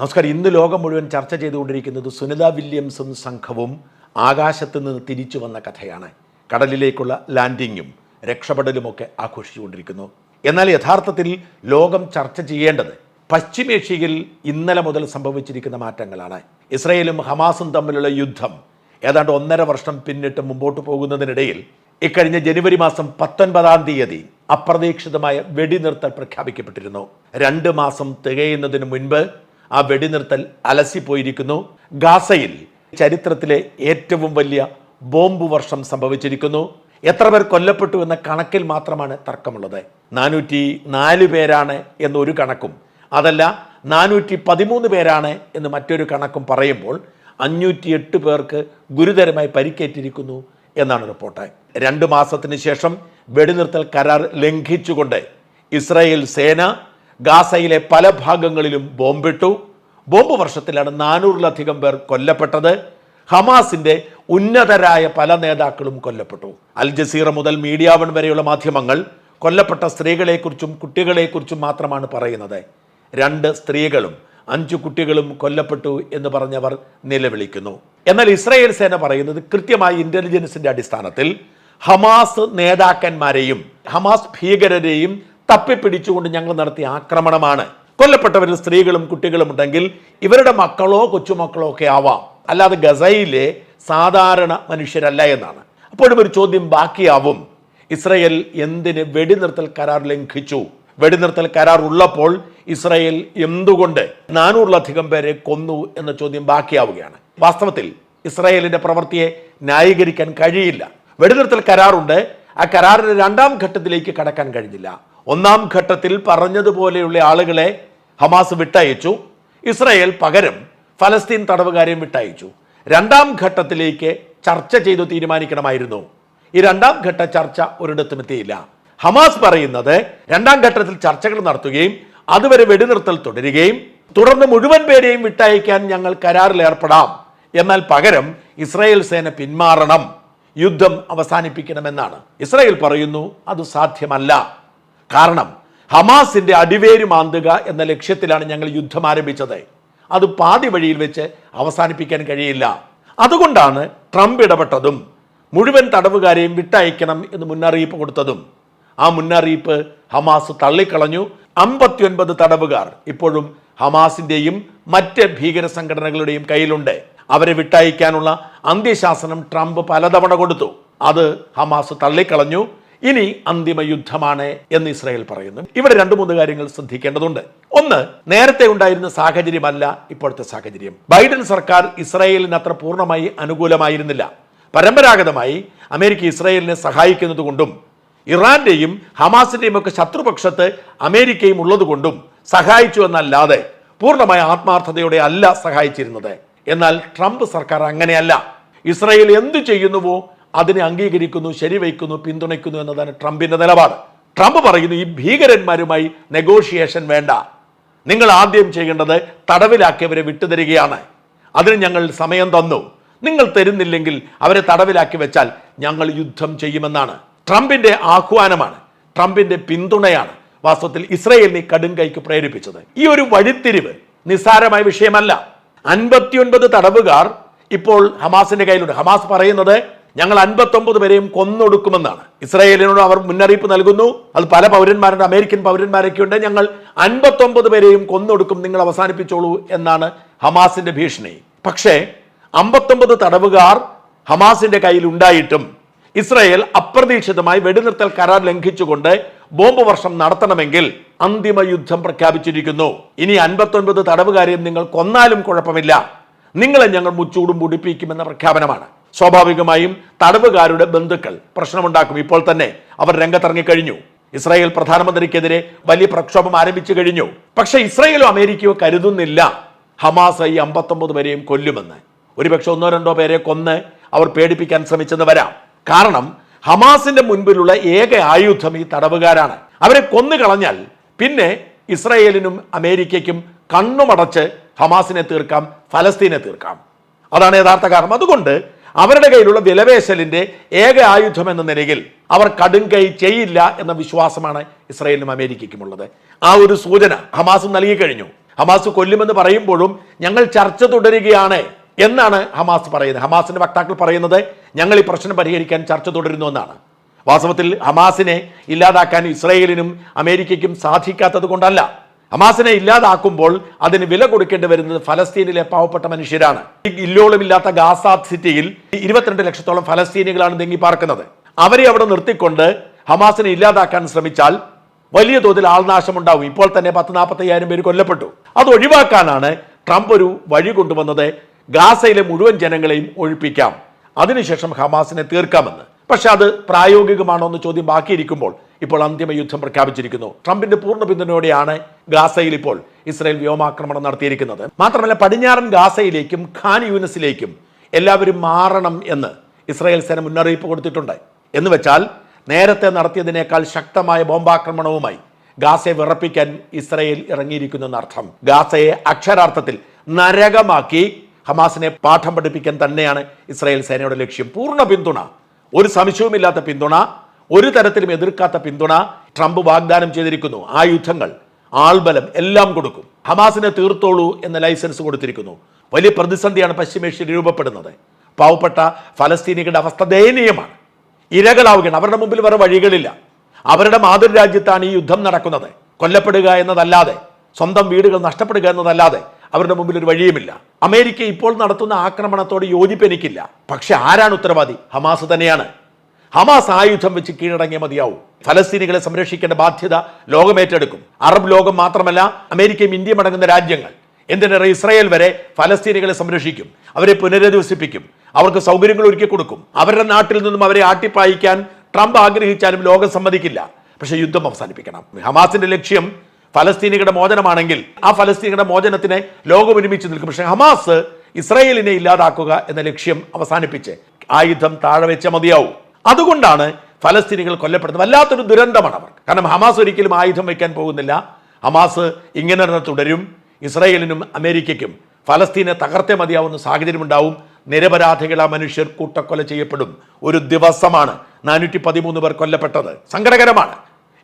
നമസ്കാരം. ഇന്ന് ലോകം മുഴുവൻ ചർച്ച ചെയ്തുകൊണ്ടിരിക്കുന്നത് സുനിത വില്യംസും സംഘവും ആകാശത്ത് നിന്ന് തിരിച്ചു വന്ന കഥയാണ്. കടലിലേക്കുള്ള ലാൻഡിങ്ങും രക്ഷപ്പെടലുമൊക്കെ ആഘോഷിച്ചുകൊണ്ടിരിക്കുന്നു. എന്നാൽ യഥാർത്ഥത്തിൽ ലോകം ചർച്ച ചെയ്യേണ്ടത് പശ്ചിമേഷ്യയിൽ ഇന്നലെ മുതൽ സംഭവിച്ചിരിക്കുന്ന മാറ്റങ്ങളാണ്. ഇസ്രയേലും ഹമാസും തമ്മിലുള്ള യുദ്ധം ഏതാണ്ട് ഒന്നര വർഷം പിന്നിട്ട് മുമ്പോട്ട് പോകുന്നതിനിടയിൽ ഇക്കഴിഞ്ഞ ജനുവരി മാസം പത്തൊൻപതാം തീയതി അപ്രതീക്ഷിതമായ വെടിനിർത്തൽ പ്രഖ്യാപിക്കപ്പെട്ടിരുന്നു. രണ്ട് മാസം തികയുന്നതിന് മുൻപ് ആ വെടിനിർത്തൽ അലസിപ്പോയിരിക്കുന്നു. ഗാസയിൽ ചരിത്രത്തിലെ ഏറ്റവും വലിയ ബോംബ് വർഷം സംഭവിച്ചിരിക്കുന്നു. എത്ര പേർ കൊല്ലപ്പെട്ടു എന്ന കണക്കിൽ മാത്രമാണ് തർക്കമുള്ളത്. നാനൂറ്റി നാല് പേരാണ് എന്നൊരു കണക്കും. അതല്ല നാനൂറ്റി പതിമൂന്ന് പേരാണ് എന്ന് മറ്റൊരു കണക്കും പറയുമ്പോൾ അഞ്ഞൂറ്റി എട്ട് പേർക്ക് ഗുരുതരമായി പരിക്കേറ്റിരിക്കുന്നു എന്നാണ് റിപ്പോർട്ട്. രണ്ട് മാസത്തിന് ശേഷം വെടിനിർത്തൽ കരാർ ലംഘിച്ചുകൊണ്ട് ഇസ്രായേൽ സേന ഗാസയിലെ പല ഭാഗങ്ങളിലും ബോംബിട്ടു. ബോംബ് വർഷത്തിലാണ് നാനൂറിലധികം പേർ കൊല്ലപ്പെട്ടത്. ഹമാസിന്റെ ഉന്നതരായ പല നേതാക്കളും കൊല്ലപ്പെട്ടു. അൽ ജസീറ മുതൽ മീഡിയ വൺ വരെയുള്ള മാധ്യമങ്ങൾ കൊല്ലപ്പെട്ട സ്ത്രീകളെക്കുറിച്ചും കുട്ടികളെക്കുറിച്ചും മാത്രമാണ് പറയുന്നത്. രണ്ട് സ്ത്രീകളും അഞ്ചു കുട്ടികളും കൊല്ലപ്പെട്ടു എന്ന് പറഞ്ഞവർ നിലവിളിക്കുന്നു. എന്നാൽ ഇസ്രായേൽ സേന പറയുന്നത് കൃത്യമായി ഇന്റലിജൻസിന്റെ അടിസ്ഥാനത്തിൽ ഹമാസ് നേതാക്കന്മാരെയും ഹമാസ് ഭീകരരെയും തപ്പിപ്പിടിച്ചുകൊണ്ട് ഞങ്ങൾ നടത്തിയ ആക്രമണമാണ്. കൊല്ലപ്പെട്ടവരിൽ സ്ത്രീകളും കുട്ടികളും ഉണ്ടെങ്കിൽ ഇവരുടെ മക്കളോ കൊച്ചുമക്കളോ ഒക്കെ ആവാം. അല്ലാതെ ഗസയിലെ സാധാരണ മനുഷ്യരല്ല എന്നാണ്. അപ്പോഴും ഒരു ചോദ്യം ബാക്കിയാവും. ഇസ്രയേൽ എന്തിന് വെടിനിർത്തൽ കരാർ ലംഘിച്ചു? വെടിനിർത്തൽ കരാർ ഉള്ളപ്പോൾ ഇസ്രയേൽ എന്തുകൊണ്ട് നാനൂറിലധികം പേരെ കൊന്നു എന്ന ചോദ്യം ബാക്കിയാവുകയാണ്. വാസ്തവത്തിൽ ഇസ്രയേലിന്റെ പ്രവൃത്തിയെ ന്യായീകരിക്കാൻ കഴിയില്ല. വെടിനിർത്തൽ കരാറുണ്ട്. ആ കരാറിന്റെ രണ്ടാം ഘട്ടത്തിലേക്ക് കടക്കാൻ കഴിഞ്ഞില്ല. ഒന്നാം ഘട്ടത്തിൽ പറഞ്ഞതുപോലെയുള്ള ആളുകളെ ഹമാസ് വിട്ടയച്ചു. ഇസ്രായേൽ പകരം ഫലസ്തീൻ തടവുകാരെയും വിട്ടയച്ചു. രണ്ടാം ഘട്ടത്തിലേക്ക് ചർച്ച ചെയ്തു തീരുമാനിക്കണമായിരുന്നു. ഈ രണ്ടാം ഘട്ട ചർച്ച ഒരിടത്തും എത്തിയില്ല. ഹമാസ് പറയുന്നത് രണ്ടാം ഘട്ടത്തിൽ ചർച്ചകൾ നടത്തുകയും അതുവരെ വെടിനിർത്തൽ തുടരുകയും തുടർന്ന് മുഴുവൻ പേരെയും വിട്ടയക്കാൻ ഞങ്ങൾ കരാറിൽ ഏർപ്പെടാം. എന്നാൽ പകരം ഇസ്രായേൽ സേന പിന്മാറണം. യുദ്ധം അവസാനിപ്പിക്കണമെന്നാണ്. ഇസ്രായേൽ പറയുന്നു അത് സാധ്യമല്ല. കാരണം ഹമാസിന്റെ അടിവേര് മാന്തുക എന്ന ലക്ഷ്യത്തിലാണ് ഞങ്ങൾ യുദ്ധം ആരംഭിച്ചത്. അത് പാതി വഴിയിൽ വെച്ച് അവസാനിപ്പിക്കാൻ കഴിയില്ല. അതുകൊണ്ടാണ് ട്രംപ് ഇടപെട്ടതും മുഴുവൻ തടവുകാരെയും വിട്ടയക്കണം എന്ന് മുന്നറിയിപ്പ് കൊടുത്തതും. ആ മുന്നറിയിപ്പ് ഹമാസ് തള്ളിക്കളഞ്ഞു. അമ്പത്തിയൊൻപത് തടവുകാർ ഇപ്പോഴും ഹമാസിന്റെയും മറ്റ് ഭീകര സംഘടനകളുടെയും കയ്യിലുണ്ട്. അവരെ വിട്ടയക്കാനുള്ള അന്ത്യശാസനം ട്രംപ് പലതവണ കൊടുത്തു. അത് ഹമാസ് തള്ളിക്കളഞ്ഞു. ഇനി അന്തിമ യുദ്ധമാണ് എന്ന് ഇസ്രായേൽ പറയുന്നു. ഇവിടെ രണ്ടു മൂന്ന് കാര്യങ്ങൾ ശ്രദ്ധിക്കേണ്ടതുണ്ട്. ഒന്ന് നേരത്തെ ഉണ്ടായിരുന്ന സാഹചര്യമല്ല ഇപ്പോഴത്തെ സാഹചര്യം. ബൈഡൻ സർക്കാർ ഇസ്രായേലിന് അത്ര പൂർണമായി അനുകൂലമായിരുന്നില്ല. പരമ്പരാഗതമായി അമേരിക്ക ഇസ്രായേലിനെ സഹായിക്കുന്നതുകൊണ്ടും ഇറാന്റെയും ഹമാസിന്റെയും ഒക്കെ ശത്രുപക്ഷത്ത് അമേരിക്കയും ഉള്ളതുകൊണ്ടും സഹായിച്ചു എന്നല്ലാതെ പൂർണമായ ആത്മാർത്ഥതയോടെ അല്ല സഹായിച്ചിരുന്നത്. എന്നാൽ ട്രംപ് സർക്കാർ അങ്ങനെയല്ല. ഇസ്രായേൽ എന്തു ചെയ്യുന്നുവോ അതിനെ അംഗീകരിക്കുന്നു ശരിവയ്ക്കുന്നു പിന്തുണയ്ക്കുന്നു എന്നതാണ് ട്രംപിന്റെ നിലപാട്. ട്രംപ് പറയുന്നു ഈ ഭീകരന്മാരുമായി നെഗോഷിയേഷൻ വേണ്ട. നിങ്ങൾ ആദ്യം ചെയ്യേണ്ടത് തടവിലാക്കിയവരെ വിട്ടുതരികയാണ്. അതിന് ഞങ്ങൾ സമയം തന്നു. നിങ്ങൾ തരുന്നില്ലെങ്കിൽ അവരെ തടവിലാക്കി വെച്ചാൽ ഞങ്ങൾ യുദ്ധം ചെയ്യുമെന്നാണ്. ട്രംപിന്റെ ആഹ്വാനമാണ് ട്രംപിന്റെ പിന്തുണയാണ് വാസ്തവത്തിൽ ഇസ്രയേലിനെ കടുംകൈക്ക് പ്രേരിപ്പിച്ചത്. ഈ ഒരു വഴിത്തിരിവ് നിസ്സാരമായ വിഷയമല്ല. അൻപത്തിയൊൻപത് തടവുകാർ ഇപ്പോൾ ഹമാസിന്റെ കയ്യിലുണ്ട്. ഹമാസ് പറയുന്നത് ഞങ്ങൾ അൻപത്തൊമ്പത് പേരെയും കൊന്നൊടുക്കുമെന്നാണ്. ഇസ്രായേലിനോട് അവർ മുന്നറിയിപ്പ് നൽകുന്നു. അത് പല പൗരന്മാരുണ്ട് അമേരിക്കൻ പൗരന്മാരൊക്കെ ഉണ്ട്. ഞങ്ങൾ അൻപത്തൊമ്പത് പേരെയും കൊന്നൊടുക്കും. നിങ്ങൾ അവസാനിപ്പിച്ചോളൂ എന്നാണ് ഹമാസിന്റെ ഭീഷണി. പക്ഷേ അമ്പത്തൊമ്പത് തടവുകാർ ഹമാസിന്റെ കയ്യിൽ ഉണ്ടായിട്ടും ഇസ്രായേൽ അപ്രതീക്ഷിതമായി വെടിനിർത്തൽ കരാർ ലംഘിച്ചുകൊണ്ട് ബോംബ് വർഷം നടത്തണമെങ്കിൽ അന്തിമ യുദ്ധം പ്രഖ്യാപിച്ചിരിക്കുന്നു. ഇനി അൻപത്തൊൻപത് തടവുകാരെയും നിങ്ങൾ കൊന്നാലും കുഴപ്പമില്ല. നിങ്ങളെ ഞങ്ങൾ മുച്ചൂടും മുടിപ്പിക്കുമെന്ന പ്രഖ്യാപനമാണ്. സ്വാഭാവികമായും തടവുകാരുടെ ബന്ധുക്കൾ പ്രശ്നമുണ്ടാക്കും. ഇപ്പോൾ തന്നെ അവർ രംഗത്തിറങ്ങിക്കഴിഞ്ഞു ഇസ്രായേൽ പ്രധാനമന്ത്രിക്കെതിരെ വലിയ പ്രക്ഷോഭം ആരംഭിച്ചു കഴിഞ്ഞു. പക്ഷെ ഇസ്രായേലും അമേരിക്കയോ കരുതുന്നില്ല. ഹമാസ് ഈ അമ്പത്തൊമ്പത് പേരെയും കൊല്ലുമെന്ന്. ഒരുപക്ഷെ ഒന്നോ രണ്ടോ പേരെ കൊന്ന് അവർ പേടിപ്പിക്കാൻ ശ്രമിച്ചെന്ന് വരാം. കാരണം ഹമാസിന്റെ മുൻപിലുള്ള ഏക ആയുധം ഈ തടവുകാരാണ്. അവരെ കൊന്നു കളഞ്ഞാൽ പിന്നെ ഇസ്രായേലിനും അമേരിക്കയ്ക്കും കണ്ണുമടച്ച് ഹമാസിനെ തീർക്കാം ഫലസ്തീനെ തീർക്കാം. അതാണ് യഥാർത്ഥ കാരണം. അതുകൊണ്ട് അവരുടെ കയ്യിലുള്ള വിലവേശലിന്റെ ഏക ആയുധം എന്ന നിലയിൽ അവർ കടുംകൈ ചെയ്യില്ല എന്ന വിശ്വാസമാണ് ഇസ്രായേലിനും അമേരിക്കയ്ക്കുമുള്ളത്. ആ ഒരു സൂചന ഹമാസ് നൽകി കഴിഞ്ഞു. ഹമാസ് കൊല്ലുമെന്ന് പറയുമ്പോഴും ഞങ്ങൾ ചർച്ച തുടരുകയാണ് എന്നാണ് ഹമാസ് പറയുന്നത്. ഹമാസിന്റെ വക്താക്കൾ പറയുന്നത് ഞങ്ങൾ ഈ പ്രശ്നം പരിഹരിക്കാൻ ചർച്ച തുടരുന്നു എന്നാണ്. വാസ്തവത്തിൽ ഹമാസിനെ ഇല്ലാതാക്കാൻ ഇസ്രയേലിനും അമേരിക്കയ്ക്കും സാധിക്കാത്തത് കൊണ്ടല്ല. ഹമാസിനെ ഇല്ലാതാക്കുമ്പോൾ അതിന് വില കൊടുക്കേണ്ടി വരുന്നത് ഫലസ്തീനിലെ പാവപ്പെട്ട മനുഷ്യരാണ്. ഇല്ലോളമില്ലാത്ത ഗാസാദ് സിറ്റിയിൽ ഇരുപത്തിരണ്ട് ലക്ഷത്തോളം ഫലസ്തീനികളാണ് തെങ്ങി പാർക്കുന്നത്. അവരെ അവിടെ നിർത്തിക്കൊണ്ട് ഹമാസിനെ ഇല്ലാതാക്കാൻ ശ്രമിച്ചാൽ വലിയ തോതിൽ ആൾനാശം ഉണ്ടാവും ഇപ്പോൾ തന്നെ പത്ത് നാൽപ്പത്തി അയ്യായിരം പേര് കൊല്ലപ്പെട്ടു. അത് ഒഴിവാക്കാനാണ് ട്രംപ് ഒരു വഴി കൊണ്ടുവന്നത് ഗാസയിലെ മുഴുവൻ ജനങ്ങളെയും ഒഴിപ്പിക്കാം. അതിനുശേഷം ഹമാസിനെ തീർക്കാമെന്ന്. പക്ഷെ അത് പ്രായോഗികമാണോ എന്ന് ചോദ്യം ബാക്കിയിരിക്കുമ്പോൾ ഇപ്പോൾ അന്തിമ യുദ്ധം പ്രഖ്യാപിച്ചിരിക്കുന്നു. ട്രംപിന്റെ പൂർണ പിന്തുണയോടെയാണ് ഗാസയിൽ ഇപ്പോൾ ഇസ്രായേൽ വ്യോമാക്രമണം നടത്തിയിരിക്കുന്നത്. മാത്രമല്ല പടിഞ്ഞാറൻ ഗാസയിലേക്കും ഖാൻ യൂനസിലേക്കും എല്ലാവരും മാറണം എന്ന് ഇസ്രായേൽ സേന മുന്നറിയിപ്പ് കൊടുത്തിട്ടുണ്ട്. എന്ന് വെച്ചാൽ നേരത്തെ നടത്തിയതിനേക്കാൾ ശക്തമായ ബോംബാക്രമണവുമായി ഗാസയെ വിറപ്പിക്കാൻ ഇസ്രായേൽ ഇറങ്ങിയിരിക്കുന്നു എന്നർത്ഥം. ഗാസയെ അക്ഷരാർത്ഥത്തിൽ നരകമാക്കി ഹമാസിനെ പാഠം പഠിപ്പിക്കാൻ തന്നെയാണ് ഇസ്രായേൽ സേനയുടെ ലക്ഷ്യം. പൂർണ പിന്തുണ. ഒരു സംശയവുമില്ലാത്ത പിന്തുണ. ഒരു തരത്തിലും എതിർക്കാത്ത പിന്തുണ ട്രംപ് വാഗ്ദാനം ചെയ്തിരിക്കുന്നു. ആ യുദ്ധങ്ങൾ ആൾബലം എല്ലാം കൊടുക്കും. ഹമാസിനെ തീർത്തോളൂ എന്ന ലൈസൻസ് കൊടുത്തിരിക്കുന്നു. വലിയ പ്രതിസന്ധിയാണ് പശ്ചിമേഷ്യയിൽ രൂപപ്പെടുന്നത്. പാവപ്പെട്ട ഫലസ്തീനികളുടെ അവസ്ഥ ദയനീയമാണ്. ഇരകളാവുകയാണ്. അവരുടെ മുമ്പിൽ വേറെ വഴികളില്ല. അവരുടെ മാതൃരാജ്യത്താണ് ഈ യുദ്ധം നടക്കുന്നത്. കൊല്ലപ്പെടുക എന്നതല്ലാതെ സ്വന്തം വീടുകൾ നഷ്ടപ്പെടുക എന്നതല്ലാതെ അവരുടെ മുമ്പിൽ ഒരു വഴിയുമില്ല. അമേരിക്ക ഇപ്പോൾ നടത്തുന്ന ആക്രമണത്തോട് യോജിപ്പ് എനിക്കില്ല പക്ഷെ ആരാണ് ഉത്തരവാദി? ഹമാസ് തന്നെയാണ്. ഹമാസ് ആയുധം വെച്ച് കീഴടങ്ങിയ മതിയാവും. ഫലസ്തീനികളെ സംരക്ഷിക്കേണ്ട ബാധ്യത ലോകം ഏറ്റെടുക്കും അറബ് ലോകം മാത്രമല്ല അമേരിക്കയും ഇന്ത്യയും അടങ്ങുന്ന രാജ്യങ്ങൾ. എന്തിനേറെ ഇസ്രായേൽ വരെ ഫലസ്തീനികളെ സംരക്ഷിക്കും. അവരെ പുനരധിവസിപ്പിക്കും. അവർക്ക് സൗകര്യങ്ങൾ ഒരുക്കി കൊടുക്കും. അവരുടെ നാട്ടിൽ നിന്നും അവരെ ആട്ടിപ്പായിക്കാൻ ട്രംപ് ആഗ്രഹിച്ചാലും ലോകം സമ്മതിക്കില്ല. പക്ഷേ യുദ്ധം അവസാനിപ്പിക്കണം. ഹമാസിന്റെ ലക്ഷ്യം ഫലസ്തീനികളുടെ മോചനമാണെങ്കിൽ ആ ഫലസ്തീനികളുടെ മോചനത്തിനെ ലോകം ഒരുമിച്ച് നിൽക്കും. പക്ഷേ ഹമാസ് ഇസ്രായേലിനെ ഇല്ലാതാക്കുക എന്ന ലക്ഷ്യം അവസാനിപ്പിച്ച് ആയുധം താഴെ വെച്ച മതിയാവും. അതുകൊണ്ടാണ് ഫലസ്തീനികൾ കൊല്ലപ്പെടുന്നത്. വല്ലാത്തൊരു ദുരന്തമാണ് അവർ. കാരണം ഹമാസ് ഒരിക്കലും ആയുധം വയ്ക്കാൻ പോകുന്നില്ല. ഹമാസ് ഇങ്ങനെ തന്നെ തുടരും. ഇസ്രയേലിനും അമേരിക്കയ്ക്കും ഫലസ്തീനെ തകർത്തേ മതിയാവുന്ന സാഹചര്യമുണ്ടാവും. നിരപരാധികള മനുഷ്യർ കൂട്ടക്കൊല ചെയ്യപ്പെടും. ഒരു ദിവസമാണ് നാനൂറ്റി പതിമൂന്ന് പേർ കൊല്ലപ്പെട്ടത്. സങ്കടകരമാണ്.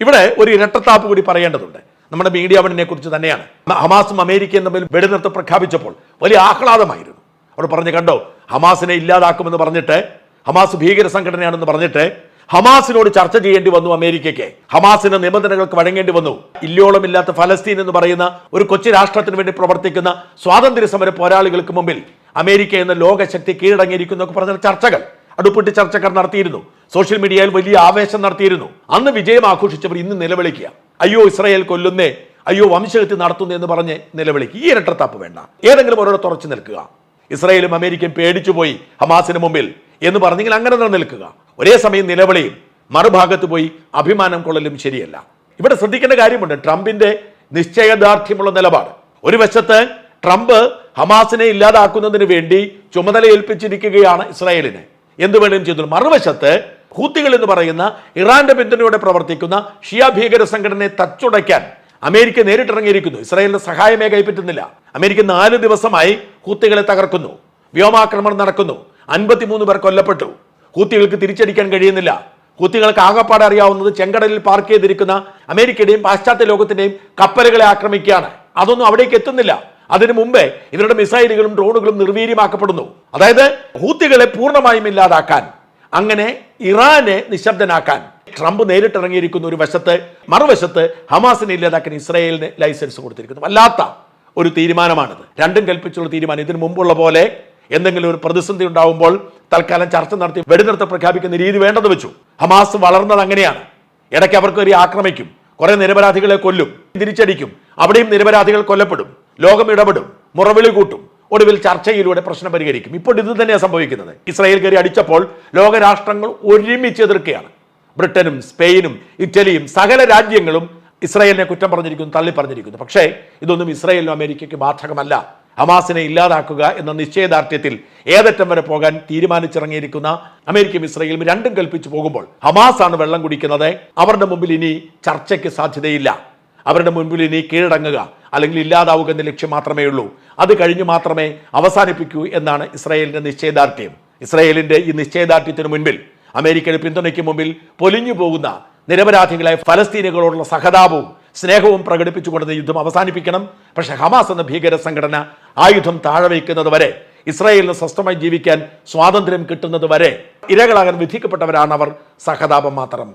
ഇവിടെ ഒരു ഇരട്ടത്താപ്പ് കൂടി പറയേണ്ടതുണ്ട്. നമ്മുടെ മീഡിയ വണിനെ കുറിച്ച് തന്നെയാണ്. ഹമാസും അമേരിക്കയും തമ്മിൽ വെടിനിർത്തം പ്രഖ്യാപിച്ചപ്പോൾ വലിയ ആഹ്ലാദമായിരുന്നു. അവർ പറഞ്ഞു കണ്ടോ? ഹമാസിനെ ഇല്ലാതാക്കുമെന്ന് പറഞ്ഞിട്ട് ഹമാസ് ഭീകര സംഘടനയാണെന്ന് പറഞ്ഞിട്ട് ഹമാസിനോട് ചർച്ച ചെയ്യേണ്ടി വന്നു അമേരിക്കയ്ക്ക്. ഹമാസിന്റെ നിബന്ധനകൾക്ക് വഴങ്ങേണ്ടി വന്നു. ഇല്ലോളമില്ലാത്ത ഫലസ്തീൻ എന്ന് പറയുന്ന ഒരു കൊച്ചു രാഷ്ട്രത്തിന് വേണ്ടി പ്രവർത്തിക്കുന്ന സ്വാതന്ത്ര്യ സമര പോരാളികൾക്ക് മുമ്പിൽ അമേരിക്ക എന്ന ലോകശക്തി കീഴടങ്ങിയിരിക്കുന്നു പറഞ്ഞ ചർച്ചകൾ. അടുപ്പിട്ട് ചർച്ചകൾ നടത്തിയിരുന്നു. സോഷ്യൽ മീഡിയയിൽ വലിയ ആവേശം നടത്തിയിരുന്നു. അന്ന് വിജയം ആഘോഷിച്ചവർ ഇന്ന് നിലവിളിക്കുക. അയ്യോ ഇസ്രായേൽ കൊല്ലുന്നേ. അയ്യോ വംശഹത്യ നടത്തുന്നു എന്ന് പറഞ്ഞ് നിലവിളിക്കുക. ഈ ഇരട്ടത്താപ്പ് വേണ്ട. ഏതെങ്കിലും ഒരിടത്ത് ഉറച്ചു നിൽക്കുക. ഇസ്രായേലും അമേരിക്കയും പേടിച്ചുപോയി ഹമാസിന് മുമ്പിൽ. എന്ന് പറഞ്ഞെങ്കിൽ അങ്ങനെ തന്നെ നിൽക്കുക ഒരേ സമയം നിലവിളിയും മറുഭാഗത്ത് പോയി അഭിമാനം കൊള്ളലും ശരിയല്ല. ഇവിടെ ശ്രദ്ധിക്കേണ്ട കാര്യമുണ്ട്. ട്രംപിന്റെ നിശ്ചയദാർഢ്യമുള്ള നിലപാട്. ഒരു വശത്ത് ട്രംപ് ഹമാസിനെ ഇല്ലാതാക്കുന്നതിന് വേണ്ടി ചുമതല ഏൽപ്പിച്ചിരിക്കുകയാണ് ഇസ്രായേലിനെ. എന്ത് വേണമെങ്കിലും ചെയ്തു. മറുവശത്ത് ഹൂത്തികൾ എന്ന് പറയുന്ന ഇറാന്റെ പിന്തുണയോടെ പ്രവർത്തിക്കുന്ന ഷിയ ഭീകര സംഘടനയെ തച്ചുടയ്ക്കാൻ അമേരിക്ക നേരിട്ടിറങ്ങിയിരിക്കുന്നു. ഇസ്രായേലിന്റെ സഹായമേ കൈപ്പറ്റുന്നില്ല. അമേരിക്ക നാല് ദിവസമായി ഹൂത്തികളെ തകർക്കുന്നു. വ്യോമാക്രമണം നടക്കുന്നു. അൻപത്തിമൂന്ന് പേർ കൊല്ലപ്പെട്ടു. ഹൂത്തികൾക്ക് തിരിച്ചടിക്കാൻ കഴിയുന്നില്ല. ഹൂത്തികൾക്ക് ആകപ്പാടെ അറിയാവുന്നത് ചെങ്കടലിൽ പാർക്ക് ചെയ്തിരിക്കുന്ന അമേരിക്കയുടെയും പാശ്ചാത്യ ലോകത്തിന്റെയും കപ്പലുകളെ ആക്രമിക്കുകയാണ്. അതൊന്നും അവിടേക്ക് എത്തുന്നില്ല. അതിനു മുമ്പേ ഇവരുടെ മിസൈലുകളും ഡ്രോണുകളും നിർവീര്യമാക്കപ്പെടുന്നു. അതായത് ഹൂത്തികളെ പൂർണമായും ഇല്ലാതാക്കാൻ അങ്ങനെ ഇറാനെ നിശബ്ദനാക്കാൻ. ട്രംപ് നേരിട്ടിറങ്ങിയിരിക്കുന്ന ഒരു വശത്ത് മറുവശത്ത് ഹമാസിനെ ഇല്ലാതാക്കാൻ ഇസ്രായേലിന് ലൈസൻസ് കൊടുത്തിരിക്കുന്നു. വല്ലാത്ത ഒരു തീരുമാനമാണിത്. രണ്ടും കൽപ്പിച്ചുള്ള തീരുമാനം. ഇതിനു മുമ്പുള്ള പോലെ എന്തെങ്കിലും ഒരു പ്രതിസന്ധി ഉണ്ടാവുമ്പോൾ തൽക്കാലം ചർച്ച നടത്തി വെടിനിർത്ത പ്രഖ്യാപിക്കുന്ന രീതി വേണ്ടെന്ന് വെച്ചു. ഹമാസ് വളർന്നത് അങ്ങനെയാണ്. ഇടയ്ക്ക് അവർക്ക് ഒരു ആക്രമിക്കും. കുറെ നിരപരാധികളെ കൊല്ലും. തിരിച്ചടിക്കും. അവിടെയും നിരപരാധികൾ കൊല്ലപ്പെടും. ലോകം ഇടപെടും. മുറവിളി കൂട്ടും. ഒടുവിൽ ചർച്ചയിലൂടെ പ്രശ്നം പരിഹരിക്കും. ഇപ്പോൾ ഇത് തന്നെയാണ് സംഭവിക്കുന്നത്. ഇസ്രായേൽ കയറി അടിച്ചപ്പോൾ ലോകരാഷ്ട്രങ്ങൾ ഒരുമിച്ച് എതിർക്കുകയാണ്. ബ്രിട്ടനും സ്പെയിനും ഇറ്റലിയും സകല രാജ്യങ്ങളും ഇസ്രായേലിനെ കുറ്റം പറഞ്ഞിരിക്കുന്നു തള്ളി പറഞ്ഞിരിക്കുന്നു പക്ഷേ ഇതൊന്നും ഇസ്രായേലിനും അമേരിക്കയ്ക്ക് ബാധകമല്ല. ഹമാസിനെ ഇല്ലാതാക്കുക എന്ന നിശ്ചയദാർഢ്യത്തിൽ ഏതറ്റം വരെ പോകാൻ തീരുമാനിച്ചിറങ്ങിയിരിക്കുന്ന അമേരിക്കയും ഇസ്രയേലും രണ്ടും കൽപ്പിച്ചു പോകുമ്പോൾ ഹമാസ് ആണ് വെള്ളം കുടിക്കുന്നത്. അവരുടെ മുമ്പിൽ ഇനി ചർച്ചയ്ക്ക് സാധ്യതയില്ല. അവരുടെ മുൻപിൽ ഇനി കീഴടങ്ങുക അല്ലെങ്കിൽ ഇല്ലാതാവുക എന്ന ലക്ഷ്യം മാത്രമേ ഉള്ളൂ. അത് കഴിഞ്ഞു മാത്രമേ അവസാനിപ്പിക്കൂ എന്നാണ് ഇസ്രായേലിന്റെ നിശ്ചയദാർഢ്യം. ഇസ്രായേലിന്റെ ഈ നിശ്ചയദാർഢ്യത്തിന് മുൻപിൽ അമേരിക്കയുടെ പിന്തുണയ്ക്ക് മുമ്പിൽ പൊലിഞ്ഞു പോകുന്ന നിരപരാധികളായ ഫലസ്തീനുകളോടുള്ള സഹതാപവും സ്നേഹവും പ്രകടിപ്പിച്ചുകൊണ്ടുന്ന യുദ്ധം അവസാനിപ്പിക്കണം. പക്ഷേ ഹമാസ് എന്ന ഭീകര സംഘടന ആയുധം താഴെ വയ്ക്കുന്നത് വരെ ഇസ്രായേലിന് സ്വസ്ഥമായി ജീവിക്കാൻ സ്വാതന്ത്ര്യം കിട്ടുന്നത് വരെ ഇരകളാകാൻ വിധിക്കപ്പെട്ടവരാണ് അവർ സഹതാപം മാത്രം.